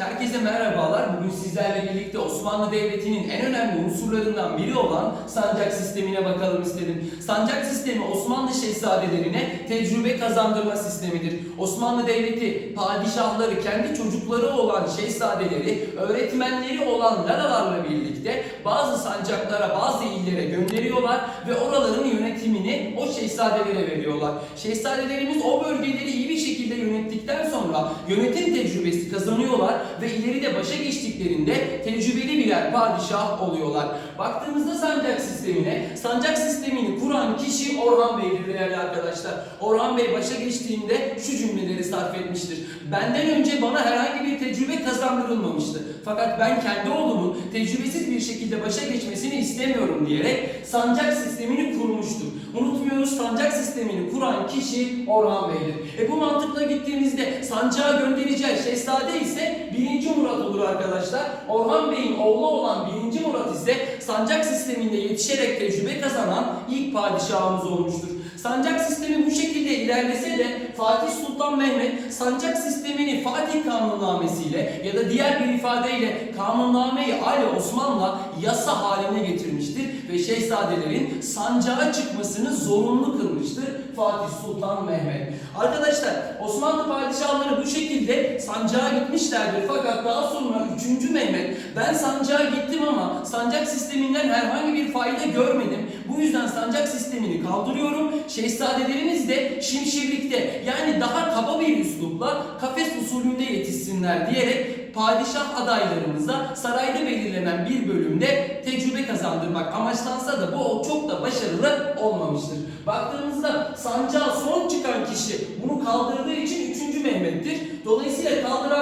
herkese merhabalar. Bugün sizlerle birlikte Osmanlı Devleti'nin en önemli unsurlarından biri olan sancak sistemine bakalım istedim. Sancak sistemi Osmanlı şehzadelerine tecrübe kazandırma sistemidir. Osmanlı Devleti padişahları, kendi çocukları olan şehzadeleri, öğretmenleri olan lalalarla birlikte bazı sancaklara, bazı illere gönderiyorlar ve oraların yönetimini o şehzadelere veriyorlar. Şehzadelerimiz o bölgeleri iyi bir şekilde yönettikten sonra yönetim tecrübesi kazanıyorlar ve ileride başa geçtiklerinde tecrübeli birer padişah oluyorlar. Baktığımızda sancak sistemine, sancak sistemini kuran kişi Orhan Bey'dir değerli arkadaşlar. Orhan Bey başa geçtiğinde şu cümleleri sarf etmiştir. Benden önce bana herhangi bir tecrübe kazandırılmamıştı. Fakat ben kendi oğlumun tecrübesiz bir şekilde başa geçmesini istemiyorum diyerek sancak sistemini kurmuştur. Unutmuyoruz sancak sistemini kuran kişi Orhan Bey'dir. E bu mantıkla gittiğimizde sancağa göndereceği şehzade ise 1. Murat olur arkadaşlar. Orhan Bey'in oğlu olan 1. Murat ise sancak sisteminde yetişerek tecrübe kazanan ilk padişahımız olmuştur. Sancak sistemi bu şekilde ilerlese de Fatih Sultan Mehmet sancak sistemini Fatih Kanunnamesiyle ya da diğer bir ifadeyle Kanunnameyi Ali Osman'la yasa haline getirmiştir ve şehzadelerin sancağa çıkmasını zorunlu kılmıştır Fatih Sultan Mehmet. Arkadaşlar Osmanlı padişahları bu şekilde sancağa gitmişlerdir fakat daha sonra 3. Mehmet ben sancağa gittim ama sancak sisteminden herhangi bir fayda görmedim. Bu yüzden sancak sistemini kaldırıyorum. Şehzadelerimiz de şimşirlikte yani daha kaba bir üslupla kafes usulünde yetişsinler diyerek padişah adaylarımıza sarayda belirlenen bir bölümde tecrübe kazandırmak amaçlansa da bu çok da başarılı olmamıştır. Baktığımızda sancağa son çıkan kişi bunu kaldırdığı için 3. Mehmet'tir. Dolayısıyla kaldıran da yine 3.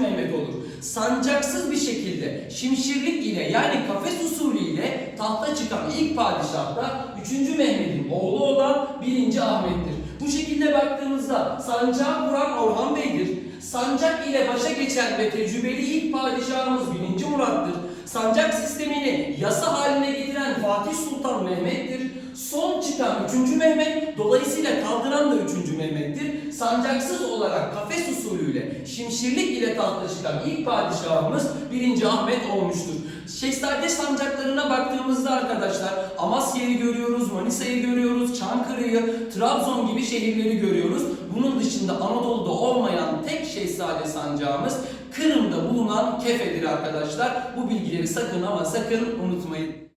Mehmet olur. Sancaksız bir şekilde şimşirlik ile yani kafes usulü ile tahta çıkan ilk padişah da 3. Mehmet'in oğlu olan 1. Ahmet'tir. Bu şekilde baktığımızda sancağı kuran Orhan Bey'dir. Sancak ile başa geçen ve tecrübeli ilk padişahımız 1. Murat'tır. Sancak sistemini yasa haline getiren Fatih Sultan Mehmet'tir. Son çıkan 3. Mehmet, dolayısıyla kaldıran da 3. Mehmet'tir. Sancaksız olarak kafes usulüyle, şimşirlik ile tahta çıkan ilk padişahımız 1. Ahmet olmuştur. Şehzade sancaklarına baktığımızda arkadaşlar Amasya'yı görüyoruz, Manisa'yı görüyoruz, Çankırı'yı, Trabzon gibi şehirleri görüyoruz. Bunun dışında Anadolu'da olmayan tek şehzade sancağımız Kırım'da bulunan Kefe'dir arkadaşlar. Bu bilgileri sakın ama sakın unutmayın.